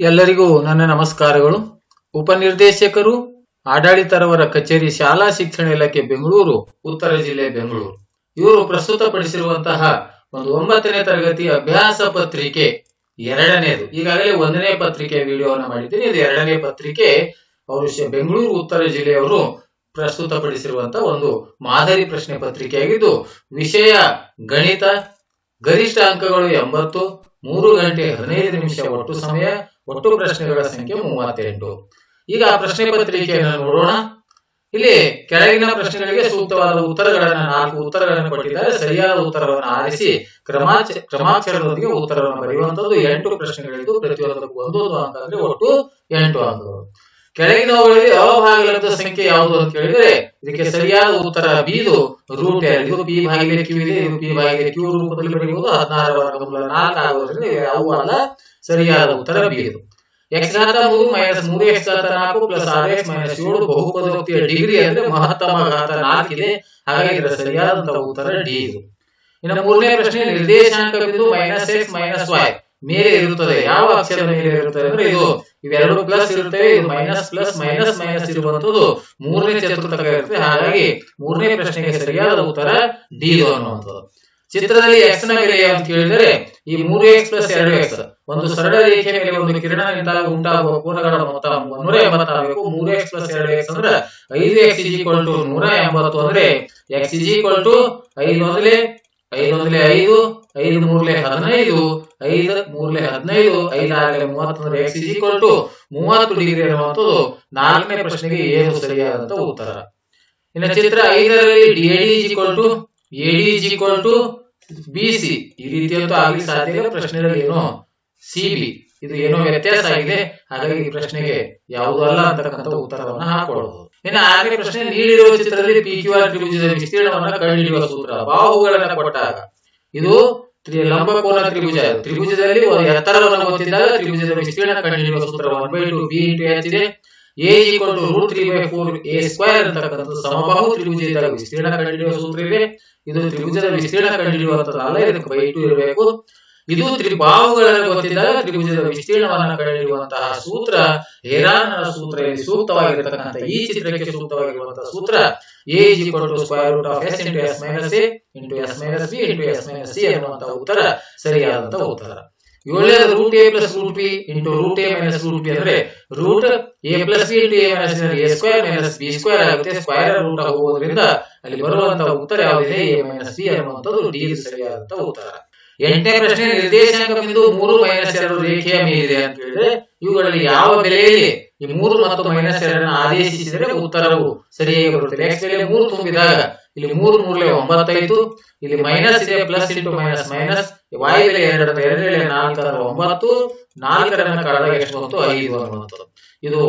ಎಲ್ಲರಿಗೂ ನನ್ನ ನಮಸ್ಕಾರಗಳು. ಉಪನಿರ್ದೇಶಕರು, ಆಡಳಿತರವರ ಕಚೇರಿ ಶಾಲಾ ಶಿಕ್ಷಣ ಇಲಾಖೆ ಬೆಂಗಳೂರು, ಉತ್ತರ ಜಿಲ್ಲೆ ಬೆಂಗಳೂರು. ಇವರು ಪ್ರಸ್ತುತಪಡಿಸಿರುವಂತಹ ಒಂದು ಒಂಬತ್ತನೇ ತರಗತಿ ಅಭ್ಯಾಸ ಪತ್ರಿಕೆ ಎರಡನೇದು. ಈಗಾಗಲೇ ಒಂದನೇ ಪತ್ರಿಕೆ ವಿಡಿಯೋವನ್ನು ಮಾಡಿದ್ದೀನಿ. ಇದು ಎರಡನೇ ಪತ್ರಿಕೆ ಅವರು ಬೆಂಗಳೂರು, ಉತ್ತರ ಜಿಲ್ಲೆಯವರು ಪ್ರಸ್ತುತಪಡಿಸಿರುವಂತಹ ಒಂದು ಮಾದರಿ ಪ್ರಶ್ನೆ ಪತ್ರಿಕೆಯಾಗಿದ್ದು, ವಿಷಯ ಗಣಿತ, ಗರಿಷ್ಠ ಅಂಕಗಳು ಎಂಬತ್ತು, ಮೂರು ಗಂಟೆ ಹದಿನೈದು ನಿಮಿಷ ಒಟ್ಟು ಸಮಯ ಒಟ್ಟು ಪ್ರಶ್ನೆಗಳ ಸಂಖ್ಯೆ ಮೂವತ್ತೆಂಟು. ಈಗ ಪ್ರಶ್ನೆ ಪತ್ರಿಕೆಯನ್ನು ನೋಡೋಣ. ಇಲ್ಲಿ ಕೆಳಗಿನ ಪ್ರಶ್ನೆಗಳಿಗೆ ಸೂಕ್ತವಾದ ಉತ್ತರಗಳನ್ನು, ನಾಲ್ಕು ಉತ್ತರಗಳನ್ನು ಕೊಟ್ಟಿದ್ದಾರೆ. ಸರಿಯಾದ ಉತ್ತರವನ್ನು ಆರಿಸಿ, ಕ್ರಮಾಚ, ಕ್ರಮಾಕ್ಷರದೊಂದಿಗೆ ಉತ್ತರವನ್ನು ಬರೆಯುವಂತದ್ದು ಎಂಟು ಪ್ರಶ್ನೆಗಳಿದ್ದು ಪ್ರತಿಯೊಂದಕ್ಕೂ ಒಂದೊಂದು ಅಂಕ ಅಂದ್ರೆ ಒಟ್ಟು ಎಂಟು ಅಂಕಗಳು ಕೆಳಗಿನವುಗಳಲ್ಲಿ ಅಭಾಗಲಬ್ಧ ಸಂಖ್ಯೆ ಯಾವುದು ಅಂತ ಕೇಳಿದ್ರೆ, ಇದಕ್ಕೆ ಸರಿಯಾದ ಉತ್ತರ ಬಿದು ರೂಟ್ ಎರಡು ಪಿ ಭಾಗಿಲೆ ಕ್ಯೂ ಇದೆ, ಇದು ಪಿ ಭಾಗಿಲೆ ಕ್ಯೂ ರೂಪದಲ್ಲಿ ಬರೆಯುವುದು ಹದಿನಾರು ವರ್ಗಮೂಲ ನಾಲ್ಕು ಆಗೋದ್ರಿಂದ ಇವು ಯಾವುವು ಅಲ್ಲ, ಸರಿಯಾದ ಉತ್ತರ ಬಿ ಎಕ್ಸ್ ಘಾತ ಮೂರು ಮೈನಸ್ ಮೂರು ಎಕ್ಸ್ ಘಾತ ನಾಲ್ಕು ಪ್ಲಸ್ ಆರ್ ಎಕ್ಸ್ ಮೈನಸ್ ಏಳು ಬಹುಪದೋಕ್ತಿಯ ಡಿಗ್ರಿ ಅಂದ್ರೆ ಮಹತ್ತಮ ಘಾತ ನಾಲ್ಕು ಇದೆ. ಹಾಗಾಗಿ ಇದರ ಸರಿಯಾದಂತಹ ಉತ್ತರ ಡಿ ಇದು. ಇನ್ನು ಮೂರನೇ ಪ್ರಶ್ನೆ ನಿರ್ದೇಶಾಂಕ ಬಿಂದು ಮೈನಸ್ ಎಕ್ಸ್ ಮೈನಸ್ ವೈ ಮೇಲೆ ಇರುತ್ತದೆ. ಯಾವ ಅಕ್ಷರದ ಮೇಲೆ ಇರುತ್ತದೆ ಅಂದ್ರೆ ಇದು ಇವೆರಡು ಪ್ಲಸ್ ಇರುತ್ತೆ, ಇದು ಮೈನಸ್ ಪ್ಲಸ್, ಮೈನಸ್ ಮೈನಸ್ ಇರುವಂತದ್ದು ಮೂರನೇ ಚತುರ್ಥಕ ಇರುತ್ತೆ. ಹಾಗಾಗಿ ಮೂರನೇ ಪ್ರಶ್ನೆಗೆ ಸರಿಯಾದ ಉತ್ತರ ಡಿ ಅನ್ನುವಂಥದ್ದು. ಚಿತ್ರದಲ್ಲಿ ಎಕ್ಸ್ನ ಬೆಲೆ ಅಂತ ಕೇಳಿದರೆ ಈ ಮೂರು ಎಕ್ಸ್ ಪ್ಲಸ್ ಎರಡು ಎಕ್ಸ್ ಒಂದು ಸರಳ ರೇಖೆ ಮೇಲೆ ಒಂದು ಕಿರಣ ನಿಂತಾಗ ಉಂಟಾಗುವ ಕೋನಗಳ ಮೊತ್ತ ನೂರ ಎಂಬತ್ತಾಗಬೇಕು ಮೂರು ಎಕ್ಸ್ ಪ್ಲಸ್ ಎರಡು ಎಕ್ಸ್ ಅಂದ್ರೆ ಐದು ಎಕ್ಸ್ ಇಸ್ ಈಕ್ವಲ್ ಟು ನೂರ ಎಂಬತ್ತು ಅಂದ್ರೆ ಎಕ್ಸ್ ಇಸ್ ಈಕ್ವಲ್ ಟು ಐದು ಒಂದಲೇ ಐದು ಒಂದಲೇ ಐದು ಐದು ಮೂರ್ಲೆ ಹದಿನೈದು, ಐದು ಮೂರ್ಲೆ ಹದಿನೈದು ಐದಾಗಲೇ ಆರಲೆ ಮೂವತ್ತು ಅಂದ್ರೆ ಎಕ್ಸ್ ಈಕ್ವಲ್ ಟು ಮೂವತ್ತು ಡಿಗ್ರಿ ಅನ್ನುವಂಥದ್ದು ನಾಲ್ಕನೇ ಪ್ರಶ್ನೆಗೆ ಏನು ಸರಿಯಾದಂತ ಉತ್ತರ. ಇನ್ನ ಚಿತ್ರ ಐದರಲ್ಲಿ D A D is equal to A D equal to B C ಈ ರೀತಿಯಂತೂ ಆಗಲಿ ಸಾಧ್ಯ ಇಲ್ಲ. ಪ್ರಶ್ನೆಯಲ್ಲಿ ಏನು? ಸಿ ಬಿ ಇದು ಏನೋ ವ್ಯತ್ಯಾಸ ಆಗಿದೆ. ಹಾಗಾಗಿ ಈ ಪ್ರಶ್ನೆಗೆ ಯಾವುದೂ ಅಲ್ಲ ಅಂತಕ್ಕಂಥ ಉತ್ತರವನ್ನು ಹಾಕೊಳ್ಳಬಹುದು ಇನ್ನು ಆಗಲೇ ಪ್ರಶ್ನೆ ನೀಡಿರುವ ಚಿತ್ರದಲ್ಲಿ ಪಿ ಕ್ಯೂ ಆರ್ ತ್ರಿಭುಜದ ವಿಸ್ತೀರ್ಣವನ್ನು ಕಂಡುಹಿಡಿಯುವ ಸೂತ್ರ. ಬಾಹುಗಳನ್ನು ಕೊಟ್ಟಾಗ. ಇದು ಲಂಬಕೋನ ತ್ರಿಭುಜ. ತ್ರಿಭುಜದಲ್ಲಿ ಎತ್ತರವನ್ನು ಗೊತ್ತಿದ್ದಾಗ ತ್ರಿಭುಜದ ವಿಸ್ತೀರ್ಣ ಕಂಡುಹಿಡಿಯುವ ಸೂತ್ರ one by two B into H ಇದೆ. A equal root three by four A square ಅಂತಕ್ಕಂಥದ್ದು ಸಮಬಾಹು ತ್ರಿಭುಜ ವಿಸ್ತೀರ್ಣ ಕಂಡುಹಿಡಿಯುವ ಸೂತ್ರ ಇದೆ. ಇದು ತ್ರಿಭುಜದ ವಿಸ್ತೀರ್ಣ ಕಂಡುಹಿಡಿಯುವಂತದ್ದಲ್ಲ ಇದಕ್ಕೆ ಬೈ ಟು ಇರಬೇಕು. ಇದು ತ್ರಿಬಾಹುಗಳನ್ನು ಗೊತ್ತಿದ್ದಾಗ ತ್ರಿಭುಜದ ವಿಸ್ತೀರ್ಣವನ್ನು ಕಂಡುಹಿಡಿಯುವಂತಹ ಸೂತ್ರ ಹೇರಾನ ಸೂತ್ರ ಸೂಕ್ತವಾಗಿರತಕ್ಕಂಥ ಈ ಚಿತ್ರಕ್ಕೆ ಸೂಕ್ತವಾಗಿರುವಂತಹ ಸೂತ್ರ A is equal to square root S into S minus A into S ಅನ್ನುವಂತಹ ಉತ್ತರ ಸರಿಯಾದಂತಹ ಉತ್ತರ. ಏಳನೇ root A plus root B into root A minus root B ಅಂದ್ರೆ ರೂಟ್ ಎ ಪ್ಲಸ್ ಬಿ ಆಗುತ್ತೆ. ಸ್ಕ್ವೇರ್ ರೂಟ್ ಆಗುವುದರಿಂದ ಅಲ್ಲಿ ಬರುವಂತಹ ಉತ್ತರ ಯಾವುದಿದೆ? ಎ ಮೈನಸ್ ಬಿ ಅನ್ನುವಂಥದ್ದು ಡಿ ಸರಿಯಾದಂತಹ ಉತ್ತರ. ಎಂಟನೇ ಪ್ರಶ್ನೆ ನಿರ್ದೇಶಾಂಕ ಬಿಂದು ಮೂರು ಮೈನಸ್ ಎರಡು ರೇಖೆಯ ಮೇಲಿದೆ ಅಂತ ಹೇಳಿದ್ರೆ, ಇವುಗಳಲ್ಲಿ ಯಾವ ಬೆಲೆಯಲ್ಲಿ ಈ ಮೂರು ಮತ್ತು ಮೈನಸ್ ಎರಡನ್ನು ಆದೇಶಿಸಿದರೆ ಉತ್ತರವು ಸರಿಯಾಗಿ ಬರುತ್ತದೆ ಬೆಲೆ ಮೂರು ತುಂಬಿದಾಗ, ಇಲ್ಲಿ ಮೂರು ಮೂರ್ಲೆ ಒಂಬತ್ತೈದು, ಇಲ್ಲಿ ಮೈನಸ್ ಇದೆ ಪ್ಲಸ್ ಇಂಟು ಮೈನಸ್ ಮೈನಸ್ ವಾಯು ಬೆಲೆ ಎರಡರ ಎರಡನೇ ನಾಲ್ಕರ ಒಂಬತ್ತು, ನಾಲ್ಕರನ್ನ ಕಳೆದಾಗ ಎಷ್ಟು ಬಂತು ಐದು ಅನ್ನುವಂಥದ್ದು. ಇದು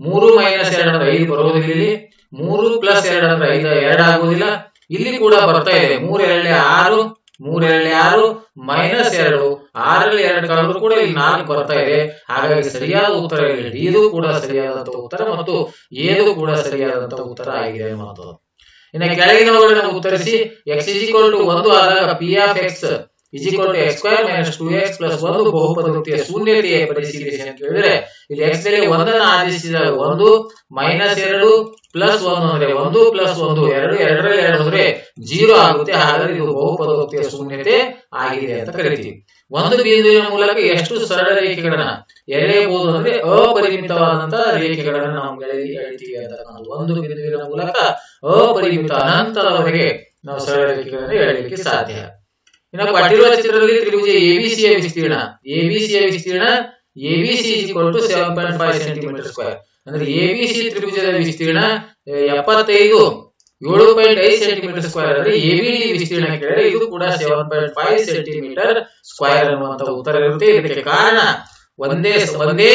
ಮೂರು ಮೈನಸ್ ಎರಡರ ಐದು ಬರುವುದಿಲ್ಲ ಇಲ್ಲಿ. ಮೂರು ಪ್ಲಸ್ ಎರಡರ ಐದು ಎರಡಾಗುವುದಿಲ್ಲ ಇಲ್ಲಿ ಕೂಡ ಬರ್ತಾ ಇದೆ. ಮೂರು, ಎರಡನೇ ಆರು ಮೂರ್ ಎರಡನೇ ಆರು ಮೈನಸ್ ಎರಡು. ಆರಲ್ಲಿ ಎರಡು ಕಳೆದ್ರು ಕೂಡ ಇಲ್ಲಿ ನಾಲ್ಕು ಬರ್ತಾ ಇದೆ. ಹಾಗಾಗಿ ಸರಿಯಾದ ಉತ್ತರ ಡಿ ಇದು ಕೂಡ ಸರಿಯಾದಂತಹ ಉತ್ತರ ಮತ್ತು ಏದು ಕೂಡ ಸರಿಯಾದಂತಹ ಉತ್ತರ ಆಗಿದೆ ಅನ್ನುವಂಥದ್ದು ಇನ್ನು ಕೆಳಗಿನವುಗಳನ್ನು ಉತ್ತರಿಸಿ ಎಕ್ಸ್ ಇಸ್ ಈಕ್ವಲ್ ಟು ಒಂದು ಆದಾಗ P of x is equal to x square minus two x plus ಒಂದು ಬಹುಪದೋಕ್ತಿಯ ಶೂನ್ಯತೆಯ ಪರಿಶೀಲಿಸಿ ಅಂತ ಹೇಳಿದ್ರೆ, ಇಲ್ಲಿ ಎಕ್ಸ್ ಬೆಲೆ ಒಂದನ್ನು ಆದೇಶಿಸಿದಾಗ ಒಂದು ಮೈನಸ್ ಎರಡು ಪ್ಲಸ್ ಒನ್ ಅಂದ್ರೆ ಒಂದು ಪ್ಲಸ್ ಒಂದು ಎರಡು ಎರಡರಲ್ಲಿ ಎರಡು ಅಂದ್ರೆ ಜೀರೋ ಆಗುತ್ತೆ. ಹಾಗಾದ್ರೆ ಇದು ಬಹುಪದೋಕ್ತಿಯ ಶೂನ್ಯತೆ ಆಗಿದೆ ಅಂತ ಕರಿತೀವಿ. ಒಂದು ಬಿಂದುವಿನ ಮೂಲಕ ಎಷ್ಟು ಸರಳ ರೇಖೆಗಳನ್ನ ಎಳೆಯಬಹುದು ಅಂದ್ರೆ ಅಪರಿಮಿತವಾದಂತಹ ರೇಖೆಗಳನ್ನ ನಾವು ಎಳೆ ಎಳಿತೀವಿ ಅಂತ ಒಂದು ಬಿಂದುವಿನ ಮೂಲಕ ಅಪರಿಮಿತ ಅನಂತದವರೆಗೆ ನಾವು ಸರಳ ರೇಖೆಗಳನ್ನು ಎಳೆಯಲಿಕ್ಕೆ ಸಾಧ್ಯ. ಇನ್ನು ಪಟ್ಟಿರುವ ಚಿತ್ರದಲ್ಲಿ ತ್ರಿಭುಜ ಎಬಿಸಿಯ ವಿಸ್ತೀರ್ಣ. ಎಬಿಸಿಯ ವಿಸ್ತೀರ್ಣ A B C equal to seven point five centimetre square ಅಂದ್ರೆ ಎಬಿಸಿ ತ್ರಿಭುಜದ ವಿಸ್ತೀರ್ಣ ಎಪ್ಪತ್ತೈದು, ಏಳು ಪಾಯಿಂಟ್ ಐದು ಸೆಂಟಿಮೀಟರ್ ಸ್ಕ್ವೇರ್ ಅಂದ್ರೆ ಡಿ ವಿಸ್ತೀರ್ಣ ಕೇಳಿದ್ರೆ ಇದು ಕೂಡ seven point five centimetre square ಅನ್ನುವಂತ ಉತ್ತರ ಇರುತ್ತೆ. ಇದಕ್ಕೆ ಕಾರಣ ಒಂದೇ ಒಂದೇ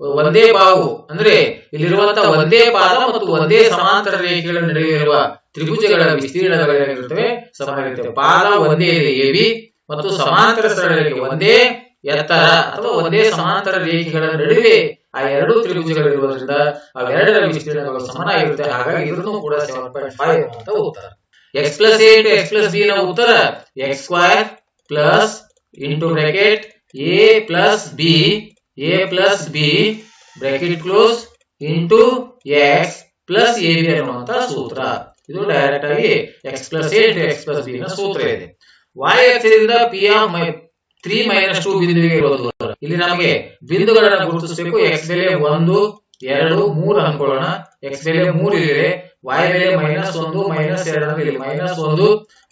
ಒಂದೇ ಬಾವು ಅಂದ್ರೆ ಇಲ್ಲಿರುವಂತಹ ಒಂದೇ ಪಾದ ಮತ್ತು ಒಂದೇ ಸಮಾಂತರ ರೇಖೆಗಳ ನಡುವೆ ಇರುವ ತ್ರಿಭುಜಗಳ ವಿಸ್ತೀರ್ಣಗಳೇನಿರುತ್ತವೆ? ಸಮಾನ ಪಾದ ಒಂದೇ ಇದೆ ಎಬಿ ಮತ್ತು ಸಮಾಂತರ ರೇಖೆ ಒಂದೇ ಎತ್ತರ ಅಥವಾ ಒಂದೇ ಸಮಾಂತರ ರೇಖೆಗಳ ನಡುವೆ ಆ ಎರಡು ತ್ರಿಭುಜಗಳಿರುವುದರಿಂದ ಅವೆರಡರ ವಿಸ್ತೀರ್ಣಗಳು ಸಮಾನಾಗಿರುತ್ತೆ. ಹಾಗಾಗಿ ಇದನ್ನು ಕೂಡ ಸೆವೆನ್ ಪಾಯಿಂಟ್ ಫೈವ್ ಅಂತ ಉತ್ತರ. X plus A into x plus B ನ ಉತ್ತರ. X square plus into bracket A plus B A plus B bracket close into x plus A B ಅನ್ನುವಂತ ಸೂತ್ರ. ಇದು ಡೈರೆಕ್ಟ್ ಆಗಿ x plus A into x plus B ನ ಸೂತ್ರ ಇದೆ. Y ಅಕ್ಷದಿಂದ P of three minus two ಬಿಂದುವಿಗೆ ಇರೋದು ಇಲ್ಲಿ ನಮಗೆ ಬಿಂದುಗಳನ್ನು ಗುರುತಿಸಬೇಕು. ಎಕ್ಸ್ ಬೆಲೆ ಒಂದು, ಎರಡು, ಮೂರು ಅನ್ಕೊಳ್ಳೋಣ ಎಕ್ಸ್ ಬೆಲೆ ಮೂರು ಇದೆ y ಬೆಲೆ ಮೈನಸ್ ಒಂದು ಮೈನಸ್ ಎರಡು ಇಲ್ಲಿ ಮೈನಸ್ ಒಂದು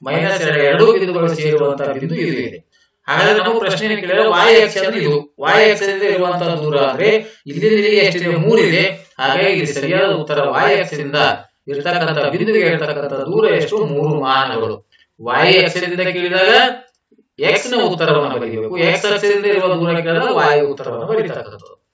ಮೈನಸ್ ಎರಡು ಎರಡು ಬಿಂದುಗಳು ಸೇರುವಂತಹ ಬಿಂದು ಇದು ಇದೆ. ಹಾಗಾದ್ರೆ ನಾವು ಪ್ರಶ್ನೆ ಕೇಳಿದ್ರೆ y ಎಕ್ಸ್ ಅಂದ್ರೆ ಇದು. ವಾಯ್ ಎಕ್ಸ್ ಇಂದ ಇರುವಂತಹ ದೂರ ಅಂದ್ರೆ ಇಲ್ಲಿ ಎಷ್ಟಿದೆ ಮೂರು ಇದೆ. ಹಾಗಾಗಿ ಇಲ್ಲಿ ಸರಿಯಾದ ಉತ್ತರ ವಾಯ್ ಎಕ್ಸ್ ಇಂದ ಇರ್ತಕ್ಕಂಥ ಬಿಂದುವಿಗೆ ಇರ್ತಕ್ಕಂಥ ದೂರ ಎಷ್ಟು? ಮೂರು ಮಾನಗಳು. Y ಅಕ್ಷದಿಂದ ಕೇಳಿದಾಗ x ನ ಉತ್ತರವನ್ನು ಬರೀಬೇಕು. ಎಕ್ಸ್ ಅಕ್ಷದಿಂದ ಇರುವ ದೂರ ವಾಯು ಉತ್ತರವನ್ನು ಬರೀತಕ್ಕಂಥದ್ದು.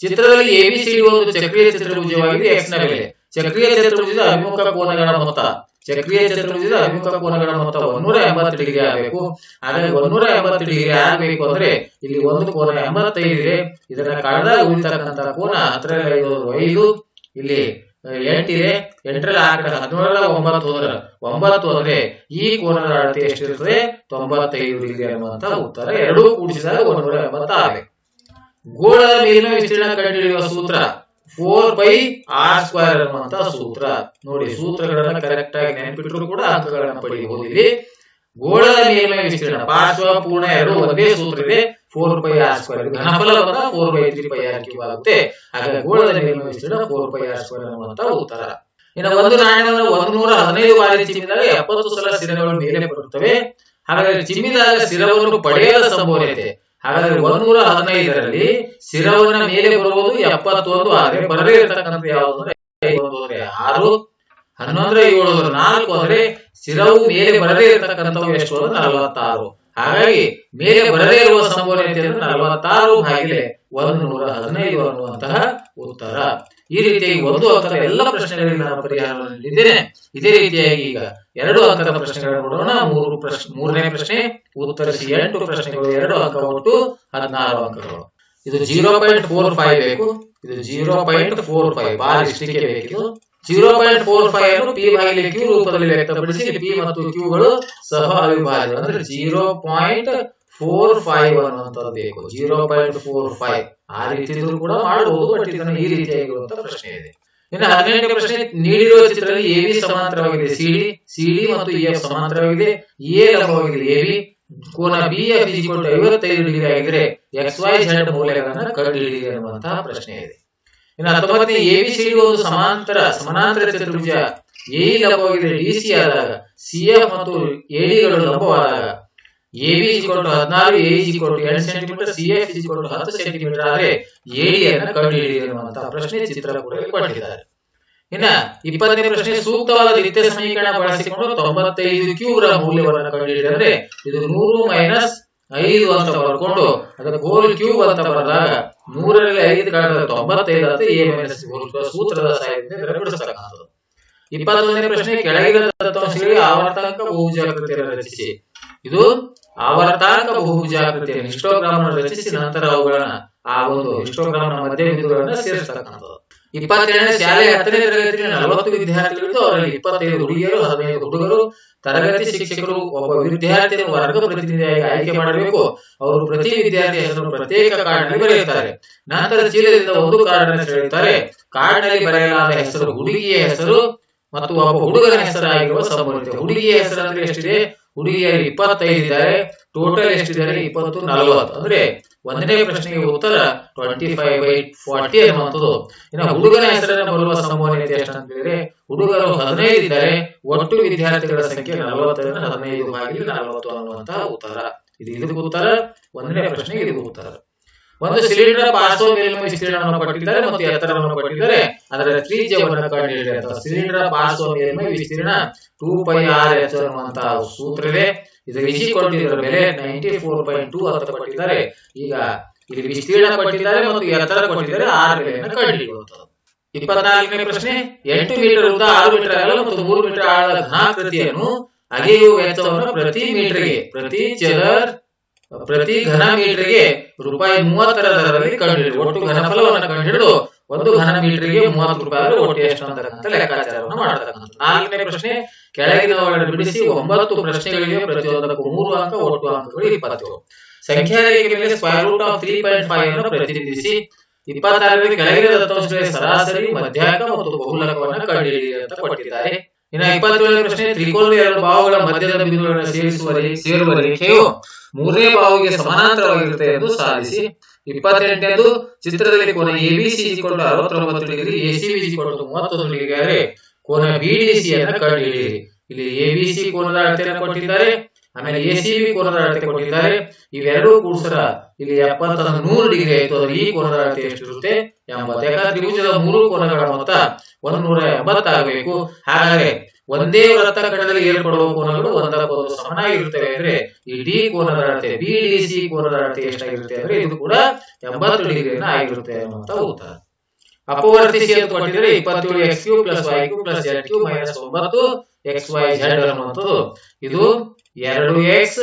ಚಿತ್ರದಲ್ಲಿ ಎಬಿಸಿಡಿ ಒಂದು ಚಕ್ರೀಯ ಚತುರ್ಭುಜವಾಗಿದೆ ಎಕ್ಸ್ನ ಮೇಲೆ. ಚಕ್ರೀಯ ಚತುರ್ಭುಜದ ಅಭಿಮುಖ ಕೋನಗಳ ಮೊತ್ತ. ಚಕ್ರೀಯ ಚತುರ್ಭುಜದ ಅಭಿಮುಖ ಕೋನಗಳ ಮೊತ್ತ ಒಂದೂರ ಎಂಬತ್ತು ಡಿಗ್ರಿ ಆಗಬೇಕು. ಹಾಗಾಗಿ ಒಂದೂರ ಎಂಬತ್ತು ಡಿಗ್ರಿ ಆಗಬೇಕು ಅಂದ್ರೆ ಇಲ್ಲಿ ಒಂದು ಕೋನ ಎಂಬತ್ತೈದು ಇದೆ. ಇದನ್ನ ಕಳೆದಾಗ ಉಳಿತಕ್ಕಂತಹ ಕೋನ ಹತ್ತರಲ್ಲಿ ಐದು. ಇಲ್ಲಿ ಎಂಟಿದೆ ಎಂಟರಲ್ಲಿ ಕಡೆ ಹದಿನೇಳರ ಒಂಬತ್ತು ಹೋದ್ರೆ ಒಂಬತ್ತು ಹೋದ್ರೆ ಈ ಕೋನದ ಅಳತೆ ಎಷ್ಟಿರ್ತದೆ? ತೊಂಬತ್ತೈದು ಡಿಗ್ರಿ ಅನ್ನುವಂತ ಉತ್ತರ. ಎರಡೂ ಕೂಡಿಸಿದಾಗ ಒಂದೂರ ಎಂಬತ್ತ ಆಗಬೇಕು ಗೋಳದ ಮೇಲಿನ ವಿಸ್ತೀರ್ಣ ಕಂಡುಹಿಡಿಯುವ ಸೂತ್ರ ಫೋರ್ ಬೈ ಆರ್ ಸ್ಕ್ವೇರ್ ಅನ್ನುವಂತ ಸೂತ್ರ. ನೋಡಿ, ಸೂತ್ರಗಳನ್ನ ಕರೆಕ್ಟ್ ಆಗಿ ನೆನಪಿಟ್ಟರು ಕೂಡ ಅಂಕಗಳನ್ನ ಪಡೆಯಬಹುದು ಗೋಳದ ಮೇಲ್ಮೈ ವಿಸ್ತೀರ್ಣ ಪಾರ್ಶ್ವ, ಪೂರ್ಣ ಎರಡು ಒಂದೇ ಸೂತ್ರ ಇದೆ ಫೋರ್ ಪೈ ಆರ್ ಸ್ಕ್ವೇರ್ ಘನಫಲ ಬಂದ four by three pi R cube ಆಗುತ್ತೆ. ಆಗ ಗೋಳದ ಮೇಲ್ಮೈ ವಿಸ್ತೀರ್ಣ ಫೋರ್ ಪೈ ಆರ್ ಸ್ಕ್ವೇರ್ ಅನ್ನುವಂತ ಉತ್ತರ. ಇನ್ನು ಒಂದು ನಾಣ್ಯವನ್ನು ಒಂದು ನೂರ ಹದಿನೈದು ಬಾರಿ ಚಿಮ್ಮಿದಾಗ ಎಪ್ಪತ್ತು ಸಲ ಸಿರಗಳು ಮೇಲೆ ಬರುತ್ತವೆ. ಹಾಗಾದ್ರೆ ಚಿಮ್ಮಿದಾಗ ಸಿರವನ್ನು ಪಡೆಯದ ಸಂಭವನೀಯತೆ. ಹಾಗಾದ್ರೆ ಒಂದೂರ ಹದಿನೈದರಲ್ಲಿ ಸಿರವನ್ನ ಮೇಲೆ ಬರುವುದು ಎಪ್ಪತ್ತೊಂದು, ಆದರೆ ಬರದೇ ಇರತಕ್ಕಂಥ ಯಾವುದು ಅಂದ್ರೆ ಆರು. ಹನ್ನೊಂದರ ಏಳು, ನಾಲ್ಕು ಅಂದ್ರೆ ಸ್ಥಿರವು ಮೇಲೆ ಬರದೇ ಇರತಕ್ಕಂಥವು ಎಷ್ಟು ನಲವತ್ತಾರು. ಹಾಗಾಗಿ ಮೇಲೆ ಬರದೇ ಇರುವ ಸಂಭವನೀಯತೆ ಅಂದ್ರೆ ನಲವತ್ತಾರು ಹಾಗೆ ಒಂದು ನೂರ ಹದಿನೈದು ಅನ್ನುವಂತಹ ಉತ್ತರ. ಈ ರೀತಿಯಾಗಿ ಒಂದು ಅಂಕದ ಎಲ್ಲ ಪ್ರಶ್ನೆಗಳಿಗೆ ನಾನು ಪರಿಹಾರವನ್ನು ನೀಡಿದ್ದೇನೆ. ಇದೇ ರೀತಿಯಾಗಿ ಈಗ ಎರಡು ಅಂಕದ ಪ್ರಶ್ನೆಗಳನ್ನು ನೋಡೋಣ. ಮೂರು ಪ್ರಶ್ನೆ ಮೂರನೇ ಪ್ರಶ್ನೆ ಉತ್ತರಿಸಿ ಎಂಟು ಪ್ರಶ್ನೆಗಳು ಎರಡು ಅಂಕ ಒಟ್ಟು ಹದಿನಾರು ಅಂಕಗಳು. ಇದು ಜೀರೋ ಪಾಯಿಂಟ್ ಫೋರ್ ಫೈವ್ ಬೇಕು. ಇದು ಜೀರೋ ಪಾಯಿಂಟ್ ಫೋರ್ ಫೈವ್. ಬಾರಿ ಇಷ್ಟಕ್ಕೆ ಬೇಕಿದು? ಜೀರೋ ಪಾಯಿಂಟ್ ಫೋರ್ ಫೈವ್ ಅನ್ನು ಪಿ ಕ್ಯೂ ರೂಪದಲ್ಲಿ ವ್ಯಕ್ತಪಡಿಸಿ ಪಿ ಮತ್ತು ಕ್ಯೂಗಳು ಸಹ ಅವಿಭಾಜ್ಯ. ಅಂದ್ರೆ ಜೀರೋ ಪಾಯಿಂಟ್ ಫೋರ್ ಫೈವ್ ಅನ್ನುವಂಥದ್ದು ಫೋರ್ ಫೈವ್. ಆ ರೀತಿ ಕೂಡ ಮಾಡಬಹುದು ಬಟ್ ಇದನ್ನು ಈ ರೀತಿಯಾಗಿರುವಂತಹ ಪ್ರಶ್ನೆ ಇದೆ. ಇನ್ನು ಹದಿನೆಂಟನೇ ಪ್ರಶ್ನೆ, ನೀಡಿರುವ ಚಿತ್ರದಲ್ಲಿ ಎ ಬಿ ಸಮಾಂತರವಾಗಿದೆ. ಸಿಡಿ ಸಿಡಿ ಮತ್ತು ಎಫ್ ಸಮಾಂತರವಾಗಿದೆ. ಎ ಲಂಬವಾಗಿದೆ. ಎ ಬಿ ಕೋನ ಬಿ ಎಫ್ ಐವತ್ತೈದು ಡಿಗ್ರಿ ಆಗಿದ್ರೆ ಎಕ್ಸ್ ವೈ ಝೆಡ್ ಮೌಲ್ಯಗಳನ್ನ ಪ್ರಶ್ನೆ ಇದೆ. ಇನ್ನು ಹತ್ತೊಂಬತ್ತನೇ ಎ ಬಿ ಸಿ ಡಿ ಒಂದು ಸಮಾಂತರ, ಸಮಾನಾಂತರ ಚತುರ್ಭುಜ, ಎ ಲಂಬವಾಗಿದೆ ಡಿ ಸಿ ಆದಾಗ, ಸಿ ಎಫ್ ಮತ್ತು ಎಡಿಗಳು ಲಂಬವಾದಾಗ, ಎ ಬಿ ಇಸ್ಕೊಂಡು ಹದಿನಾರು, ಎ ಇಸ್ಕೊಂಡು ಎರಡು ಸೆಂಟಿಮೀಟರ್, ಸಿ ಎಫ್ ಇಸ್ಕೊಂಡು ಹತ್ತು ಸೆಂಟಿಮೀಟರ್ ಆದ್ರೆ ಎಡಿಯನ್ನು ಕಂಡುಹಿಡಿಯಿರಿ ಹಿಡಿಯುವಂತಹ ಪ್ರಶ್ನೆ ಚಿತ್ರ ಕೂಡ ಕೊಟ್ಟಿದ್ದಾರೆ. ಇನ್ನ ಇಪ್ಪತ್ತನೇ ಪ್ರಶ್ನೆ ಸೂಕ್ತವಾದ ರೀತಿಯ ಸಮೀಕರಣ ಬಳಸಿಕೊಂಡು ತೊಂಬತ್ತೈದು ಕ್ಯೂಬ್ರ ಮೌಲ್ಯವನ್ನು ಕಂಡುಹಿಡಿದರೆ ಇದು ನೂರು ಮೈನಸ್ ಐದು ಅಂತ ಬರ್ಕೊಂಡು ಅದರ ಗೋಲ್ ಕ್ಯೂಬ್ ಅಂತ ಬರೆದಾಗ ನೂರರಲ್ಲಿ ಐದು ಕಳೆದ ತೊಂಬತ್ತೈದು ಅಂತ ಎ ಮೈನಸ್ ಸೂತ್ರದ ಸಹಾಯದಿಂದ ಬಿಡಿಸತಕ್ಕಂಥದ್ದು. ಇಪ್ಪತ್ತೊಂದನೇ ಪ್ರಶ್ನೆ, ಕೆಳಗಿನ ದತ್ತಾಂಶಗಳಿಗೆ ಆವರ್ತಕ ಬಹುಭುಜಾಕೃತಿಯನ್ನು ರಚಿಸಿ. ಇದು ಆವರ್ತಾಂಕ ಬಹುಭುಜಾಕೃತಿಯನ್ನು ಹಿಸ್ಟೋಗ್ರಾಮ್ ರಚಿಸಿ ನಂತರ ಅವುಗಳನ್ನ ಆ ಒಂದು ಹಿಸ್ಟೋಗ್ರಾಮ್ ಮಧ್ಯ ಬಿಂದುಗಳನ್ನ ಸೇರಿಸತಕ್ಕಂಥದ್ದು. ಇಪ್ಪತ್ತೆರಡನೇ ಶಾಲೆ ಹತ್ತನೇ ತರಗತಿ ನಲವತ್ತು ವಿದ್ಯಾರ್ಥಿಗಳಿದ್ದು ಅವರಲ್ಲಿ ಇಪ್ಪತ್ತೈದು ಹುಡುಗಿಯರು, ಹದಿನೈದು ಹುಡುಗರು, ತರಗತಿ ಶಿಕ್ಷಕರು, ಒಬ್ಬ ವಿದ್ಯಾರ್ಥಿಯನ್ನು ವರ್ಗ ಪ್ರತಿನಿಧಿಯಾಗಿ ಆಯ್ಕೆ ಮಾಡಬೇಕು. ಅವರು ಪ್ರತಿ ವಿದ್ಯಾರ್ಥಿ ಹೆಸರು ಪ್ರತ್ಯೇಕ ಕಾರ್ಡ್ನಲ್ಲಿ ಬರೆಯುತ್ತಾರೆ. ನಂತರ ಚೀಲದಿಂದ ಒಂದು ಕಾರ್ಡ್ ಸೆಳೆಯುತ್ತಾರೆ. ಕಾರ್ಡ್ನಲ್ಲಿ ಬರೆಯಲಾದ ಹೆಸರು ಹುಡುಗಿಯ ಹೆಸರು ಮತ್ತು ಒಬ್ಬ ಹುಡುಗರ ಹೆಸರಾಗಿರುವ ಸಂಬಂಧ ಹುಡುಗಿಯ ಹೆಸರು ಅಂದ್ರೆ ಎಷ್ಟಿದೆ? ಹುಡುಗಿಯರು ಇಪ್ಪತ್ತೈದು ಇದ್ದಾರೆ. ಟೋಟಲ್ ಎಷ್ಟಿದ್ದಾರೆ? ಇಪ್ಪತ್ತು, ನಲವತ್ತು. ಅಂದ್ರೆ ಒಂದನೇ ಪ್ರಶ್ನೆಗೆ ಉತ್ತರ ಟ್ವೆಂಟಿ ಫೈವ್ ಬೈ ಫಾರ್ಟಿ ಅನ್ನುವಂಥದ್ದು. ಇನ್ನು ಹುಡುಗರ ಹೆಸರನ್ನು ಬರುವ ಸಂಭವನೀಯತೆ ಎಷ್ಟು ಅಂತ ಹೇಳಿದ್ರೆ ಹುಡುಗರು ಹದಿನೈದು ಇದ್ದಾರೆ ಒಟ್ಟು ವಿದ್ಯಾರ್ಥಿಗಳ ಸಂಖ್ಯೆ ನಲವತ್ತರಿಂದ ಹದಿನೈದು ಬಾಗಿಲು ನಲವತ್ತು ಅನ್ನುವಂತಹ ಉತ್ತರ. ಇದು ಇದಕ್ಕೆ ಉತ್ತರ ಒಂದನೇ ಪ್ರಶ್ನೆಗೆ ಇದಕ್ಕೆ ಉತ್ತರ. ಒಂದು ಸಿಲಿಂಡರ್ ಪಾರ್ಶ್ವ ಮೇಲ್ಮೈ ವಿಸ್ತೀರ್ಣವನ್ನು ಕೊಟ್ಟಿದ್ದಾರೆ ಮತ್ತು ಎತ್ತರವನ್ನು ಕೊಟ್ಟಿದ್ದಾರೆ ಅದರ ತ್ರಿಜ್ಯವನ್ನು ಕಂಡುಹಿಡಿಯುತ್ತಾರೆ ಸಿಲಿಂಡರ್ ಪಾರ್ಶ್ವ ಮೇಲ್ಮೈ ವಿಸ್ತೀರ್ಣ ಟೂ ಪೈ ಆರ್ ಎಚ್ ಅನ್ನುವಂತಹ ಸೂತ್ರವೇ ಇದೆ ಇದು ಇಸಿ ಕೊಟ್ಟಿದ್ದರ ಬೆಲೆ ನೈಂಟಿ ಫೋರ್ ಪಾಯಿಂಟ್ ಟೂ ಅಂತ ಕೊಟ್ಟಿದ್ದಾರೆ. ಈಗ ಇಲ್ಲಿ ವಿಸ್ತೀರ್ಣ ಕೊಟ್ಟಿದ್ದಾರೆ ಮತ್ತು ಎತ್ತರ ಕೊಟ್ಟಿದ್ದಾರೆ. ಆರ್ ಬೆಲೆಯನ್ನು ಕಂಡುಹಿಡಿಯುವಂಥದ್ದು ಇಪ್ಪತ್ನಾಲ್ಕನೇ ಪ್ರಶ್ನೆ, ಎಂಟು ಮೀಟರ್ ಉದ್ದ ಆರು ಮೀಟರ್ ಅಗಲ ಮತ್ತು ಮೂರು ಮೀಟರ್ ಆಳದ ಘನಾಕೃತಿಯನ್ನು ಅಗೆಯುವ ವೆಚ್ಚವನ್ನು ಪ್ರತಿ ಮೀಟರ್ಗೆ, ಪ್ರತಿ ಚದರ್ ಪ್ರತಿ ಘನ ಮೀಟರ್ಗೆ ರೂಪಾಯಿ ಮೂವತ್ತರ ದರದಲ್ಲಿ ಕಂಡುಹಿಡಿದು ಒಟ್ಟು ಘನಫಲವನ್ನು ಕಂಡುಹಿಡಿದು ಒಂದು ಘನ ಮೀಟರ್ಗೆ ಮೂವತ್ತು ರೂಪಾಯಿ ಒಟ್ಟು ಎಷ್ಟು ಅಂತಕ್ಕಂಥ ಲೆಕ್ಕಾಚಾರವನ್ನು ಮಾಡತಕ್ಕಂಥ ನಾಲ್ಕನೇ ಪ್ರಶ್ನೆ, ಕೆಳಗಿನ ಬಿಡಿಸಿ ಒಂಬತ್ತು ಪ್ರಶ್ನೆಗಳಿಗೆ ಪ್ರತಿಯೊಂದಕ್ಕೂ ಮೂರು ಅಂಕ, ಒಟ್ಟು ಅಂಕಗಳು ಇಪ್ಪತ್ತು. ಸಂಖ್ಯಾ ರೇಖೆ ಮೇಲೆ square root of three point five ಅನ್ನು ಪ್ರತಿನಿಧಿಸಿ. ಇಪ್ಪತ್ತಾರರಲ್ಲಿ ಕೆಳಗಿನ ದತ್ತಾಂಶಗಳ ಸರಾಸರಿ ಮಧ್ಯಾಹ್ನ ಮತ್ತು ಬಹುಲಕವನ್ನು ಕಂಡುಹಿಡಿಯಿರಿ ಅಂತ ಕೊಟ್ಟಿದ್ದಾರೆ. ಇನ್ನು ಇಪ್ಪತ್ತೇಳನೇ ಪ್ರಶ್ನೆ ತ್ರಿಕೋನ ಎರಡು ಭಾವಗಳ ಮಧ್ಯದ ಬಿಂದುಗಳನ್ನು ಸೇರಿಸುವ ಸೇರುವ ರೇಖೆಯು ಮೂರನೇ ಬಾಹುವಿಗೆ ಸಮಾನಾಂತರವಾಗಿರುತ್ತೆ ಎಂದು ಸಾಧಿಸಿ, ಇಪ್ಪತ್ತೆಂಟನೇದು ಚಿತ್ರದಲ್ಲಿ ಕೋನ ಎಬಿಸಿ ಇಕೊಂಡು ಅರವತ್ತೊಂಬತ್ತು degree A C B equal ಮೂವತ್ತೊಂದು ಡಿಗ್ರಿ ಕೋನ ಬಿಡಿಸಿ ಅನ್ನು ಕಂಡುಹಿಡಿಯಿರಿ. ಇಲ್ಲಿ ಎಬಿಸಿ ಕೋನದ ಅಳತೆಯನ್ನು ಕೊಟ್ಟಿದ್ದಾರೆ. ಆಮೇಲೆ ಎಸಿಬಿ ಕೋನದ ಅಳತೆ ಕೊಟ್ಟಿದ್ದಾರೆ. ಇವೆರಡೂ ಕೂಡಿಸರ ಇಲ್ಲಿ ಎಪ್ಪತ್ತ ನೂರು ಡಿಗ್ರಿ ಆಯ್ತು ಅದ್ರ ಈ ಕೋನದ ಅಳತೆ ಎಷ್ಟಿರುತ್ತೆ? ಎಂಬತ್ತು. ಯಾಕಂದ್ರೆ ತ್ರಿಭುಜದ ಮೂರು ಕೋನಗಳ ಮೊತ್ತ ಒಂದು ನೂರ ಎಂಬತ್ತಾಗಬೇಕು ಹಾಗಾದ್ರೆ ಒಂದೇ ವೃತ್ತ ಕಡದಲ್ಲಿ ಏರ್ಪಡುವ ಕೋನಗಳು ಒಂದಕ್ಕೊಂದು ಸಮನಾಗಿರುತ್ತವೆ ಅಂದ್ರೆ ಈ ಡಿ ಕೋನದ ಅಳತೆ ಬಿ ಡಿ ಸಿ ಕೋನದ ಅಳತೆ ಎಷ್ಟಾಗಿರುತ್ತೆ ಅಂದ್ರೆ ಇದು ಕೂಡ ಎಂಬತ್ತು ಡಿಗ್ರಿನ ಆಗಿರುತ್ತೆ ಅನ್ನುವಂತ ಉತ್ತರ. ಅಪವರ್ತಿಸಿ ಅಂತ ಕೊಟ್ಟಿದ್ರೆ ಇಪ್ಪತ್ತೇಳು x cube plus y cube plus z cube minus ಒಂಬತ್ತು ಎಕ್ಸ್ ವೈ ಜೆಡ್ ಅನ್ನುವಂಥದ್ದು. ಇದು ಎರಡು ಎಕ್ಸ್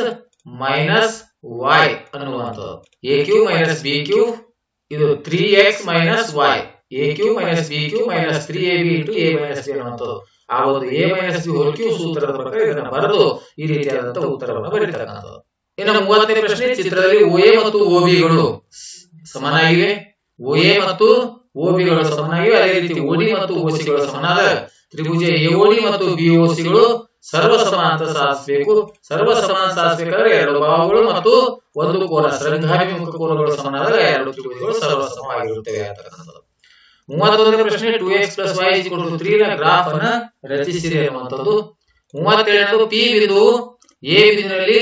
ಮೈನಸ್ ವೈ ಅನ್ನುವಂಥದ್ದು. A cube minus B cube ಇದು three x minus y A cube minus B cube minus three A B into A minus B ಅನ್ನುವಂಥದ್ದು. ಆ ಒಂದು A minus B whole cube ಸೂತ್ರದ ಪ್ರಕಾರ ಇದನ್ನು ಬರೆದು ಈ ರೀತಿಯಾದಂತಹ ಉತ್ತರವನ್ನು ಬರೀತಕ್ಕಂಥದ್ದು. ಇನ್ನು ಮೂವತ್ತನೇ ಪ್ರಶ್ನೆ, ಚಿತ್ರದಲ್ಲಿ ಓಎ ಮತ್ತು ಓಬಿಗಳು ಸಮನಾಗಿವೆ? ಓಎ ಮತ್ತು ಓಬಿಗಳು ಸಮನಾಗಿವೆ. ಅದೇ ರೀತಿ ಓಡಿ ಮತ್ತು ಓಸಿಗಳು ಸಮನಾದ ತ್ರಿಭುಜ ಎಓಡಿ ಮತ್ತು ಬಿಒಸಿಗಳು ಸರ್ವ ಸಮ ಅಂತ ಸಾಧಿಸಬೇಕು ಸರ್ವ ಸಮಾನ ಸಾಧಿಸಬೇಕಾದ್ರೆ ಎರಡು ಭಾವಗಳು ಮತ್ತು ಒಂದು ಕೋನ ಶ್ರದ್ಧಾಭಿಮುಖ ಕೋನಗಳು ಸಮನಾದಾಗ ಎರಡು ತ್ರಿಭುಜಗಳು ಸರ್ವ ಸಮವಾಗಿರುತ್ತವೆ ಅಂತಕ್ಕಂಥದ್ದು ಮೂವತ್ತೊಂದನೇ ಪ್ರಶ್ನೆ two x plus y three ನ ಗ್ರಾಫ್ ಅನ್ನ ರಚಿಸಿದೆ ಅನ್ನುವಂಥದ್ದು ಮೂವತ್ತೇಳನೇದು ಪಿ ಬಿಂದು ಎ ಬಿಂದುವಿನಲ್ಲಿ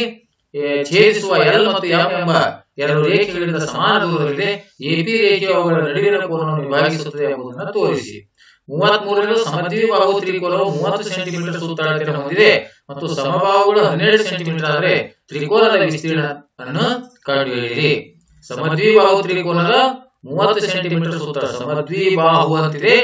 ಏ, ಛೇದಿಸುವ ಎಲ್ ಮತ್ತು ಎಂ ಎಂಬ ಎರಡು ರೇಖೆಗಳಿಂದ ಸಮಾನ ದೂರದಲ್ಲಿದೆ ಎಪಿ ರೇಖೆಯು ಅವುಗಳ ನಡುವಿನ ಕೋನವನ್ನು ವಿಭಾಗಿಸುತ್ತದೆ ಎಂಬುದನ್ನು ತೋರಿಸಿ. ಮೂವತ್ತ್ ಮೂರರಿಂದ ಸಮದ್ವಿ ಬಾಹು ತ್ರಿಕೋನವು ಮೂವತ್ತು ಸೆಂಟಿಮೀಟರ್ ಸುತ್ತಳತೆ ಹೊಂದಿದೆ ಮತ್ತು ಸಮಬಾಹುಗಳು ಹನ್ನೆರಡು ಸೆಂಟಿಮೀಟರ್ ಆದರೆ ತ್ರಿಕೋನದ ವಿಸ್ತೀರ್ಣವನ್ನು ಕಂಡುಹಿಡಿಯಿರಿ. ಸಮದ್ವಿ ಬಾಹು ತ್ರಿಕೋನದ ಮೂವತ್ತು ಸೆಂಟಿಮೀಟರ್ ಸುತ್ತ ಸಮದ್ವಿಬಾಹು ಅಂತಿದೆ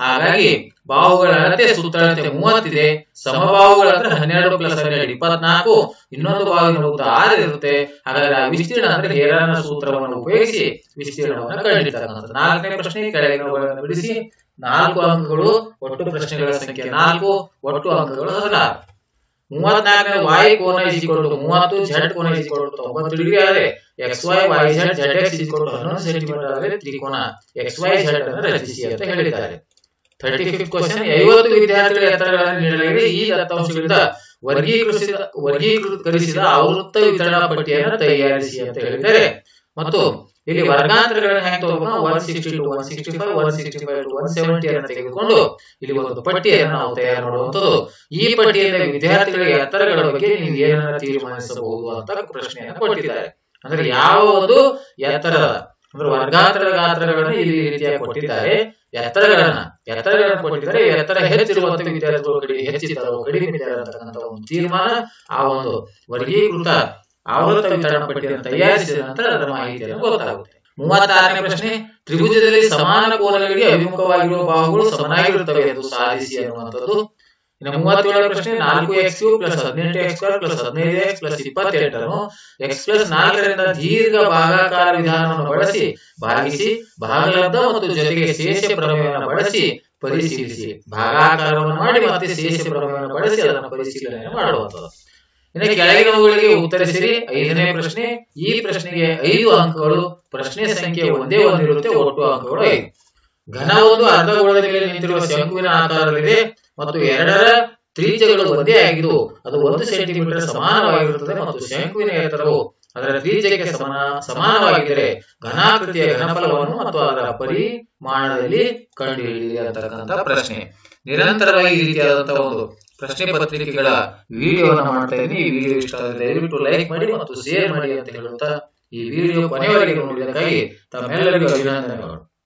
ಹಾಗಾಗಿ ಬಾಹುಗಳ ಅಳತೆ ಸುತ್ತಳತೆ ಮೂವತ್ತಿದೆ. ಸಮಬಾಹುಗಳ ಅಂದ್ರೆ ಹನ್ನೆರಡು ಪ್ಲಸ್ ಹನ್ನೆರಡು ಇಪ್ಪತ್ನಾಲ್ಕು, ಇನ್ನೊಂದು ಬಾಹು ಉದ್ದ ಆರು ಇರುತ್ತೆ. ಹಾಗಾದ್ರೆ ಆ ವಿಸ್ತೀರ್ಣ ಅಂದ್ರೆ ಹೇರನ ಸೂತ್ರವನ್ನು ಉಪಯೋಗಿಸಿ ವಿಸ್ತೀರ್ಣವನ್ನು ಕಂಡುಹಿಡಿತಕ್ಕಂಥದ್ದು. ನಾಲ್ಕನೇ ಪ್ರಶ್ನೆ ಕೆಳಗಿನ ಬಿಡಿಸಿ. ನಾಲ್ಕು ಅಂಕಗಳು ಒಟ್ಟು ಪ್ರಶ್ನೆಗಳ ಸಂಖ್ಯೆ ನಾಲ್ಕು, ಒಟ್ಟು ಅಂಕಗಳು ಹದಿನಾರು. ಮೂವತ್ನಾಲ್ಕನೇ ವಾಯ್ ಕೋನ ಇಸಿಕೊಂಡು ಮೂವತ್ತು ಝಡ್ ಕೋನ ಇಸಿಕೊಂಡು ತೊಂಬತ್ತು ಡಿಗ್ರಿ ಆದರೆ x y y z z x ಇಸಿಕೊಂಡು ಹನ್ನೊಂದು ಸೆಂಟಿಮೀಟರ್ ಆದರೆ ತ್ರಿಕೋನ. ಎಕ್ಸ್ ವೈ ಝೆಡ್ ಅನ್ನು ರಚಿಸಿ ಅಂತ ಹೇಳಿದ್ದಾರೆ. ಥರ್ಟಿ ಫಿಫ್ತ್ ಕ್ವಶನ್ ಐವತ್ತು ವಿದ್ಯಾರ್ಥಿಗಳ ಎತ್ತರಗಳನ್ನು ನೀಡಲಾಗಿದೆ. ಈ ದತ್ತಾಂಶಗಳಿಂದ ವರ್ಗೀಕರಿಸಿದ ವರ್ಗೀಕರಿಸಿದ ಆವೃತ್ತ ವಿತರಣಾ ಪಟ್ಟಿಯನ್ನು ತಯಾರಿಸಿ ಅಂತ ಹೇಳಿದ್ದಾರೆ. ಮತ್ತು ಇಲ್ಲಿ ವರ್ಗಾಂತರಗಳನ್ನು ಹೆಂಗ್ ತಗೋಬೇಕು one sixty to one sixty five one sixty five to one seventy ಅನ್ನು ತೆಗೆದುಕೊಂಡು ಇಲ್ಲಿ ಒಂದು ಪಟ್ಟಿಯನ್ನು ನಾವು ತಯಾರು ಮಾಡುವಂತದ್ದು ಈ ಪಟ್ಟಿಯಲ್ಲಿ ವಿದ್ಯಾರ್ಥಿಗಳಿಗೆ ಎತ್ತರಗಳ ಬಗ್ಗೆ ನೀವು ಏನನ್ನ ತೀರ್ಮಾನಿಸಬಹುದು ಅಂತ ಪ್ರಶ್ನೆಯನ್ನು ಕೊಟ್ಟಿದ್ದಾರೆ. ಅಂದ್ರೆ ಯಾವ ಒಂದು ಎತ್ತರದ ಅಂದ್ರೆ ವರ್ಗಾಂತರ ಗಾತ್ರಗಳನ್ನು ಇಲ್ಲಿ ರೀತಿಯಾಗಿ ಕೊಟ್ಟಿದ್ದಾರೆ. ಎತ್ತರಗಳನ್ನ, ಎತ್ತರಗಳನ್ನು ಕೊಟ್ಟಿದ್ದಾರೆ. ಎತ್ತರ ಹೆಚ್ಚಿರುವಂತ ವಿದ್ಯಾರ್ಥಿಗಳು ಕಡಿಮೆ ಹೆಚ್ಚಿದ್ದಾರೋ ಕಡಿಮೆ ಇದ್ದಾರೆ ಅಂತಕ್ಕಂಥ ಒಂದು ತೀರ್ಮಾನ, ಆ ಒಂದು ವರ್ಗೀಕೃತ ಆವೃತ್ತ ವಿತರಣಾ ಪಟ್ಟಿಯನ್ನು ತಯಾರಿಸಿದ ನಂತರ ಅದರ ಮಾಹಿತಿಯನ್ನು ಗೊತ್ತಾಗುತ್ತೆ. ಮೂವತ್ತಾರನೇ ಪ್ರಶ್ನೆ, ತ್ರಿಭುಜದಲ್ಲಿ ಸಮಾನ ಕೋನಗಳಿಗೆ ಅಭಿಮುಖವಾಗಿರುವ ಬಾಹುಗಳು ಸಮನಾಗಿರುತ್ತವೆ ಎಂದು ಸಾಧಿಸಿ ಅನ್ನುವಂಥದ್ದು ಇನ್ನು ಮೂವತ್ತೇಳನೇ ಪ್ರಶ್ನೆ, ನಾಲ್ಕು ಎಕ್ಸ್ ಯು ಪ್ಲಸ್ ಹದಿನೆಂಟು ಎಕ್ಸ್ ಸ್ಕ್ವೇರ್ ಪ್ಲಸ್ ಹದಿನೈದು ಎಕ್ಸ್ ಪ್ಲಸ್ ಇಪ್ಪತ್ತೆಂಟನ್ನು ಎಕ್ಸ್ ಪ್ಲಸ್ ನಾಲ್ಕರಿಂದ ದೀರ್ಘ ಭಾಗಾಕಾರ ವಿಧಾನವನ್ನು ಬಳಸಿ, ಭಾಗಿಸಿ, ಭಾಗಲಬ್ಧ ಮತ್ತು ಜೊತೆಗೆ ಶೇಷ ಪ್ರಮೇಯವನ್ನು ಬಳಸಿ, ಪರಿಶೀಲಿಸಿ. ಭಾಗಾಕಾರವನ್ನು ಮಾಡಿ ಮತ್ತೆ ಶೇಷ ಪ್ರಮೇಯವನ್ನು ಬಳಸಿ ಅದನ್ನು ಪರಿಶೀಲನೆ ಮಾಡುವಂಥದ್ದು. ಇನ್ನು ಕೆಳಗಿನವುಗಳಿಗೆ ಉತ್ತರಿಸಿರಿ ಐದನೇ ಪ್ರಶ್ನೆ, ಈ ಪ್ರಶ್ನೆಗೆ ಐದು ಅಂಕಗಳು, ಪ್ರಶ್ನೆ ಸಂಖ್ಯೆ ಒಂದೇ ಒಂದಿರುತ್ತೆ ಒಟ್ಟು ಅಂಕಗಳು ಐದು. ಘನ ಒಂದು ಅರ್ಧಗೋಳದ ಮೇಲೆ ನಿಂತಿರುವ ಶಂಕುವಿನ ಆಕಾರದಲ್ಲಿದೆ ಮತ್ತು ಎರಡರ ತ್ರಿಜ್ಯಗಳು ಒಂದೇ ಆಗಿದ್ದು, ಅದು ಒಂದು ಸೆಂಟಿಮೀಟರ್ ಸಮಾನವಾಗಿರುತ್ತದೆ ಮತ್ತು ಶಂಕುವಿನ ಎತ್ತರವು ಅದರ ತ್ರಿಜ್ಯಕ್ಕೆ ಸಮಾನ, ಸಮಾನವಾಗಿದ್ದರೆ ಘನಾಕೃತಿಯ ಘನಫಲವನ್ನು ಮತ್ತು ಅದರ ಪರಿಮಾಣದಲ್ಲಿ ಕಂಡುಹಿಡಿಯಿರಿ ಅಂತಕ್ಕಂಥ ಪ್ರಶ್ನೆ. ನಿರಂತರವಾಗಿ ಈ ರೀತಿಯಾದಂತಹ ಒಂದು ಪ್ರಶ್ನೆ ಪತ್ರಿಕೆಗಳ ವಿಡಿಯೋನ ಮಾಡ್ತಾ ಇದ್ದೀನಿ. ಈ ವಿಡಿಯೋ ಇಷ್ಟ ಆದರೆ ದಯವಿಟ್ಟು ಲೈಕ್ ಮಾಡಿ ಮತ್ತು ಶೇರ್ ಮಾಡಿ ಅಂತ ಹೇಳುತ್ತಾ ಈ ವಿಡಿಯೋ ಕೊನೆಯವರೆಗೆ ನೋಡಿದಕ್ಕಾಗಿ ತಮ್ಮೆಲ್ಲರಿಗೂ ಅಭಿನಂದನೆಗಳು.